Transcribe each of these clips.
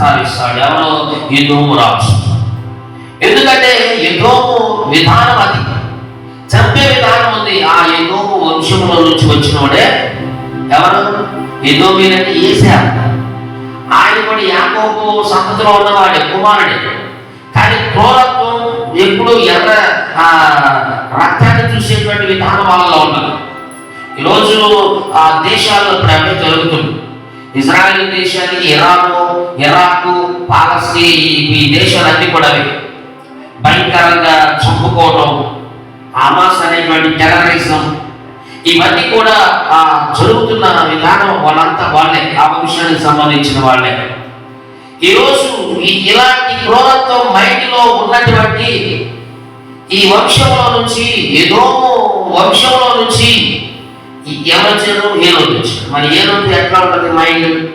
ప్రస్తావిస్తాడు ఎవరు? ఎదోము రాజు ఎందుకంటే ఎదోము విధానం అది. చంపే విధానం ఉంది. ఆ ఎదోము వంశంలో నుంచి వచ్చినోడే ఎవరు? ఎదోమీనంటే ఏసే ఆయన కూడా యాకోబు సంతతిలో ఉన్నవాడే కుమారుడే. కానీ క్రోరత్వం ఎప్పుడు ఎర్ర ఆ, రక్తాన్ని చూసేటువంటి విధానం వాళ్ళలో ఉన్నది. ఈరోజు ఆ దేశాల్లో ఇప్పుడు జరుగుతుంది. ఇజ్రాయెల్ దేశానికి ఇరాను ఇరాక్ పాలస్తీ ఈ- దేశాలన్నీ కూడా భయంకరంగా చంపుకోవడం ఆమాస్ అనేటువంటి టెర్రరిజం. ఇవన్నీ కూడా ఆ జరుగుతున్న విధానం వాళ్ళంతా వాళ్ళే ఆ వంశానికి సంబంధించిన వాళ్ళే. ఈరోజు ఈ ఇలాంటి క్రూరత్వం మైండ్లో ఉన్నటువంటి ఈ వంశంలో నుంచి ఏదో వంశంలో నుంచి ఈ ఎవరు వచ్చారు ఏ రోజు మరి ఏ రోజు ఎట్లా ఉంటుంది మైండ్?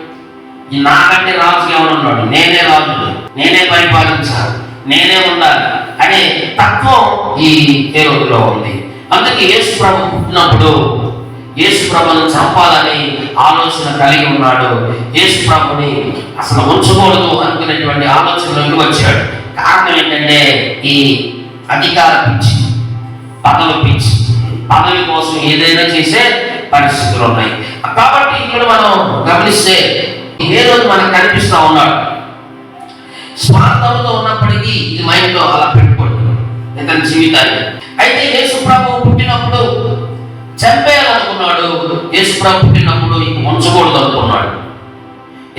నాకంటే రాజు ఎవరున్నాడు నేనే రాజు నేనే పరిపాలించాలి నేనే ఉండాలి. అనే తత్వం ఈ దేవుడిలో ఉంది. అందుకే యేసు ప్రభు పుట్టినప్పుడు యేసు ప్రభుని చంపాలని ఆలోచన కలిగి ఉన్నాడు. యేసు ప్రభుని అసలు ఉంచకూడదు అనుకునేటువంటి ఆలోచనలోకి వచ్చాడు. కారణం ఏంటంటే ఈ అధికార పిచ్చి పదవి పిచ్చి. పదవి కోసం ఏదైనా చేసే పరిస్థితులు ఉన్నాయి. కాబట్టి ఇక్కడ మనం గమనిస్తే ఇదే రోజు మనకు కనిపిస్తా ఉన్నాడు? స్వార్థంతో ఉన్నప్పటికీ ఇది మైండ్లో అలా పెట్టుకోండి ఇతని జీవితాన్ని. అయితే యేసుప్రభు పుట్టినప్పుడు చంపేయాలనుకున్నాడు. యేసుప్రభు పుట్టినప్పుడు ఇంక ఉంచకూడదు అనుకున్నాడు.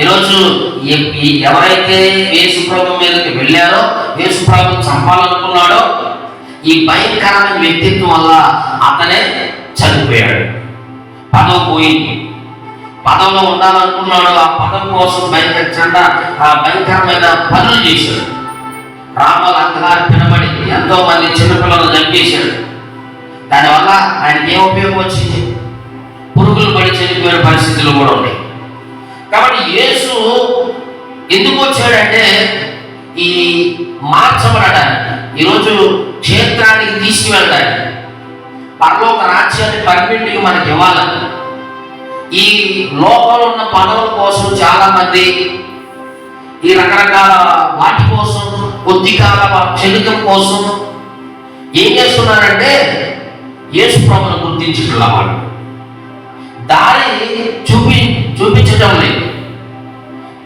ఈరోజు ఎ- ఎవరైతే యేసుప్రభు మీదకి వెళ్ళారో యేసుప్రభు చంపాలనుకున్నాడో ఈ భయంకరమైన వ్యక్తిత్వం వల్ల అతనే చనిపోయాడు. పదవ పోయింది. పదంలో ఉండాలనుకున్నాడు. ఆ పదం కోసం భయంకరంగా ఆ భయంకరమైన పనులు చేశాడు. రామల అంతగారు పినబడి ఎంతో మంది చిన్నపిల్లలు చంపేశాడు. దానివల్ల ఆయనకి ఏం ఉపయోగం వచ్చింది? పురుగులు పడి చనిపోయిన పరిస్థితులు కూడా ఉన్నాయి. కాబట్టి యేసు ఎందుకు వచ్చాడంటే ఈ మార్చబడడానికి ఈరోజు క్షేత్రానికి తీసుకువెళ్ళడానికి పరలోక రాజ్యాన్ని పర్మిట్కి మనకి ఇవ్వాలని. ఈ లోపల ఉన్న పదవుల కోసం చాలా మంది ఈ రకరకాల వాటి కోసం కొద్ది కాల క్షణికం కోసం ఏం చేస్తున్నారంటే యేసు ప్రభును గుర్తించట్లా వాళ్ళు. దారి చూపి చూపించటం లేదు.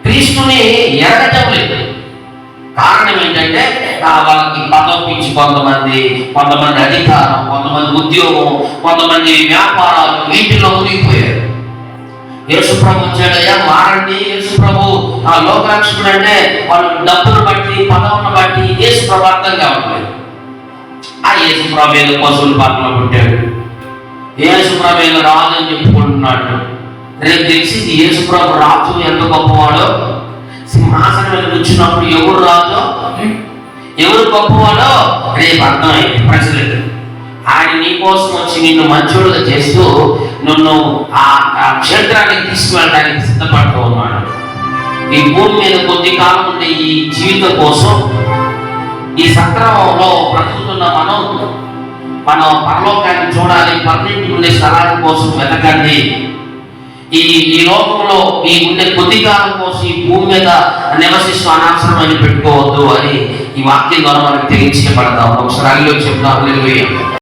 క్రీస్తుని ఎరగటం లేదు. కారణం ఏంటంటే వాళ్ళకి పదవి పిచ్చి కొంతమంది కొంతమంది అధికారం కొంతమంది ఉద్యోగం కొంతమంది వ్యాపారాలు వీటిలో మునిగిపోయారు. యేసు ప్రభు వచ్చాడయ్యా మారండి యేసు ప్రభు ఆ లోకరక్షకుడు అంటే వాళ్ళు డబ్బును బట్టి పదవును బట్టి యేసు ప్రభు అర్థంగా కావట్లేదు ఆ యేసు ప్రభు ఏదో పశువుల పాటలో పుట్టాడు. యేసు ప్రభు ఏదో రాజు అని చెప్పుకుంటున్నాడు. రేపు తెలిసింది యేసు ప్రభు రాజు ఎంత గొప్పవాడో? సింహాసనం మీద కూర్చున్నప్పుడు ఎవరు రాజు? ఎవరు గొప్పవాడో? రేపు అర్థమైంది ప్రజలకు ఆయన నీ కోసం వచ్చి నిన్ను మంచోడుగా చేస్తూ నిన్ను ఆ ఆ క్షేత్రానికి తీసుకువెళ్ళడానికి సిద్ధపడుతూ ఉన్నాడు. ఈ భూమి మీద కొద్ది కాలం ఉండే ఈ జీవితం కోసం ఈ సక్రమంలో బ్రతుకుతున్న మనం మనం పరలోకాన్ని చూడాలి పర్మిట్ ఉండే స్థలాల కోసం వెతకండి. ఈ ఈ లోకంలో ఈ ఉండే కొద్ది కాలం కోసం ఈ భూమి మీద నివసిస్తూ అనవసరమని పెట్టుకోవద్దు అని ఈ వాక్యం ద్వారా మనకు తెలియచేయబడతాం. ఒకసారి అల్లు చెప్తాం